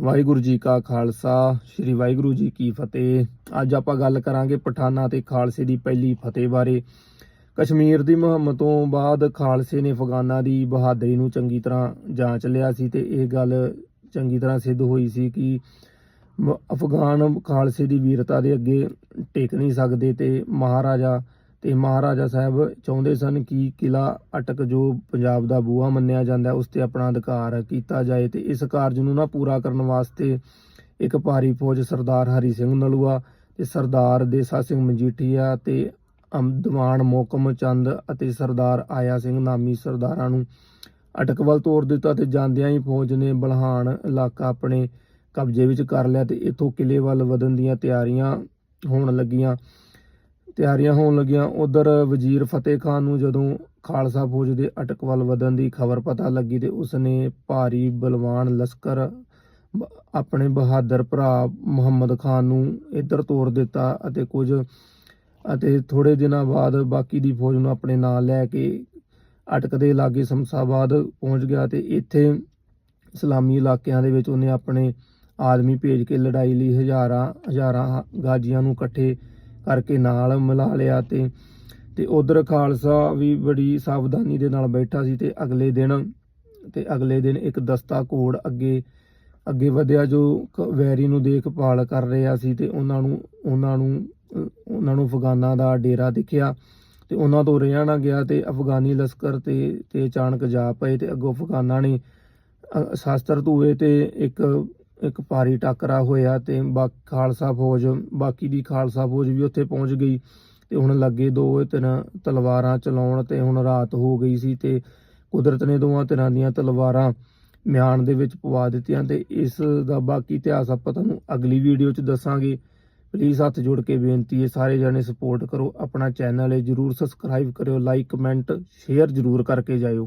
ਵਾਹਿਗੁਰੂ ਜੀ ਕਾ ਖਾਲਸਾ, ਸ੍ਰੀ ਵਾਹਿਗੁਰੂ ਜੀ ਕੀ ਫਤਿਹ। ਅੱਜ ਆਪਾਂ ਗੱਲ ਕਰਾਂਗੇ ਪਠਾਨਾਂ ਤੇ ਖਾਲਸੇ ਦੀ ਪਹਿਲੀ ਫਤਿਹ ਬਾਰੇ। ਕਸ਼ਮੀਰ ਦੀ ਮੁਹਿੰਮ ਤੋਂ ਬਾਅਦ ਖਾਲਸੇ ਨੇ ਅਫਗਾਨਾਂ ਦੀ ਬਹਾਦਰੀ ਨੂੰ ਚੰਗੀ ਤਰ੍ਹਾਂ ਜਾਂਚ ਲਿਆ ਸੀ ਤੇ ਇਹ ਗੱਲ ਚੰਗੀ ਤਰ੍ਹਾਂ ਸਿੱਧ ਹੋਈ ਸੀ ਕਿ ਅਫਗਾਨ ਖਾਲਸੇ ਦੀ ਵੀਰਤਾ ਦੇ ਅੱਗੇ ਟੇਕ ਨਹੀਂ ਸਕਦੇ ਤੇ ਮਹਾਰਾਜਾ ਤੇ ਮਹਾਰਾਜਾ ਸਾਹਿਬ ਚਾਹੁੰਦੇ ਸਨ ਕਿ ਕਿਲਾ ਅਟਕ ਜੋ ਪੰਜਾਬ ਦਾ ਬੂਹਾ ਮੰਨਿਆ ਜਾਂਦਾ, ਉਸ ਤੇ ਆਪਣਾ ਅਧਿਕਾਰ ਕੀਤਾ ਜਾਏ ਤੇ ਇਸ ਕਾਰਜ ਨੂੰ ਨਾ ਪੂਰਾ ਕਰਨ ਵਾਸਤੇ ਇੱਕ ਭਾਰੀ ਫੌਜ ਸਰਦਾਰ ਹਰੀ ਸਿੰਘ ਨਲੂਆ ਤੇ ਸਰਦਾਰ ਦੇਸਾ ਸਿੰਘ ਮਜੀਠੀਆ ਤੇ ਅਮ- ਮੋਕਮ ਚੰਦ ਅਤੇ ਸਰਦਾਰ ਆਇਆ ਸਿੰਘ ਨਾਮੀ ਸਰਦਾਰਾਂ ਨੂੰ ਅਟਕ ਵੱਲ ਤੋਰ ਦਿੱਤਾ ਤੇ ਜਾਂਦਿਆਂ ਹੀ ਫੌਜ ਨੇ ਬਲਹਾਨ ਇਲਾਕਾ ਆਪਣੇ ਕਬਜ਼ੇ ਵਿੱਚ ਕਰ ਲਿਆ ਤੇ ਇਥੋਂ ਕਿਲੇ ਵੱਲ ਵਧਣ ਦੀਆਂ ਤਿਆਰੀਆਂ ਹੋਣ ਲੱਗੀਆਂ। ਤਿਆਰੀਆਂ ਹੋਣ ਲੱਗੀਆਂ। ਉਧਰ ਵਜ਼ੀਰ ਫਤਿਹ ਖਾਨ ਨੂੰ ਜਦੋਂ ਖਾਲਸਾ ਫੌਜ ਦੇ ਅਟਕ ਵੱਲ ਵਧਣ ਦੀ ਖਬਰ ਪਤਾ ਲੱਗੀ ਤੇ ਉਸਨੇ ਭਾਰੀ ਬਲਵਾਨ ਲਸ਼ਕਰ, ਬ- ਆਪਣੇ ਬਹਾਦਰ ਭਰਾ ਮੁਹੰਮਦ ਖਾਨ ਨੂੰ ਇੱਧਰ ਤੋਰ ਦਿੱਤਾ ਅਤੇ ਕੁਝ, ਅਤੇ ਥੋੜੇ ਦਿਨਾਂ ਬਾਅਦ ਬਾਕੀ ਦੀ ਫੌਜ ਨੂੰ ਆਪਣੇ ਨਾਲ ਲੈ ਕੇ ਅਟਕ ਦੇ ਲਾਗੇ ਸ਼ਮਸ਼ਾਬਾਦ ਪਹੁੰਚ ਗਿਆ ਤੇ ਇੱਥੇ ਇਸਲਾਮੀ ਇਲਾਕਿਆਂ ਦੇ ਵਿੱਚ ਉਹਨੇ ਆਪਣੇ ਆਦਮੀ ਭੇਜ ਕੇ ਲੜਾਈ ਲਈ ਹਜ਼ਾਰਾਂ ਹਜ਼ਾਰਾਂ ਗਾਜੀਆਂ ਨੂੰ ਇਕੱਠੇ ਕਰਕੇ ਨਾਲ ਮਿਲਾ ਲਿਆ ਤੇ ਤੇ ਉਧਰ ਖਾਲਸਾ ਵੀ ਬੜੀ ਸਾਵਧਾਨੀ ਦੇ ਨਾਲ ਬੈਠਾ ਸੀ ਤੇ ਅਗਲੇ ਦਿਨ, ਤੇ ਅਗਲੇ ਦਿਨ ਇੱਕ ਦਸਤਾ ਘੋੜ ਅੱਗੇ ਅੱਗੇ ਵਧਿਆ ਜੋ ਕ- ਵੈਰੀ ਨੂੰ ਦੇਖਭਾਲ ਕਰ ਰਿਹਾ ਸੀ ਤੇ ਉਹਨਾਂ ਨੂੰ ਉਹਨਾਂ ਨੂੰ ਉਹਨਾਂ ਨੂੰ ਅਫਗਾਨਾਂ ਦਾ ਡੇਰਾ ਦਿਖਿਆ ਤੇ ਉਹਨਾਂ ਤੋਂ ਰਿਹਾ ਨਾ ਗਿਆ ਤੇ ਅਫਗਾਨੀ ਲਸ਼ਕਰ ਤੇ ਤੇ ਅਚਾਨਕ ਜਾ ਪਏ ਤੇ ਅੱਗੋਂ ਅਫਗਾਨਾਂ ਨੇ ਸ਼ਾਸਤਰ ਧੂਏ ਤੇ ਇੱਕ ਇੱਕ ਭਾਰੀ ਟੱਕਰਾ ਹੋਇਆ ਤੇ ਬਾ ਖਾਲਸਾ ਫੌਜ, ਬਾਕੀ ਦੀ ਖਾਲਸਾ ਫੌਜ ਵੀ ਉੱਥੇ ਪਹੁੰਚ ਗਈ ਤੇ ਹੁਣ ਲੱਗੇ ਦੋ ਤਿੰਨ ਤਲਵਾਰਾਂ ਚਲਾਉਣ ਤੇ ਹੁਣ ਰਾਤ ਹੋ ਗਈ ਸੀ ਤੇ ਕੁਦਰਤ ਨੇ ਦੋਵਾਂ ਤਰ੍ਹਾਂ ਦੀਆਂ ਤਲਵਾਰਾਂ ਮਿਆਨ ਦੇ ਵਿੱਚ ਪਵਾ ਦਿੱਤੀਆਂ ਤੇ ਇਸ ਦਾ ਬਾਕੀ ਇਤਿਹਾਸ ਆਪਾਂ ਤੁਹਾਨੂੰ ਅਗਲੀ ਵੀਡੀਓ 'ਚ ਦੱਸਾਂਗੇ। ਪਲੀਜ਼ ਹੱਥ ਜੋੜ ਕੇ ਬੇਨਤੀ ਹੈ ਸਾਰੇ ਜਣੇ ਸਪੋਰਟ ਕਰੋ, ਆਪਣਾ ਚੈਨਲ ਹੈ, ਜਰੂਰ ਸਬਸਕ੍ਰਾਈਬ ਕਰਿਓ ਲਾਈਕ ਕਮੈਂਟ ਸ਼ੇਅਰ ਜਰੂਰ ਕਰਕੇ ਜਾਇਓ।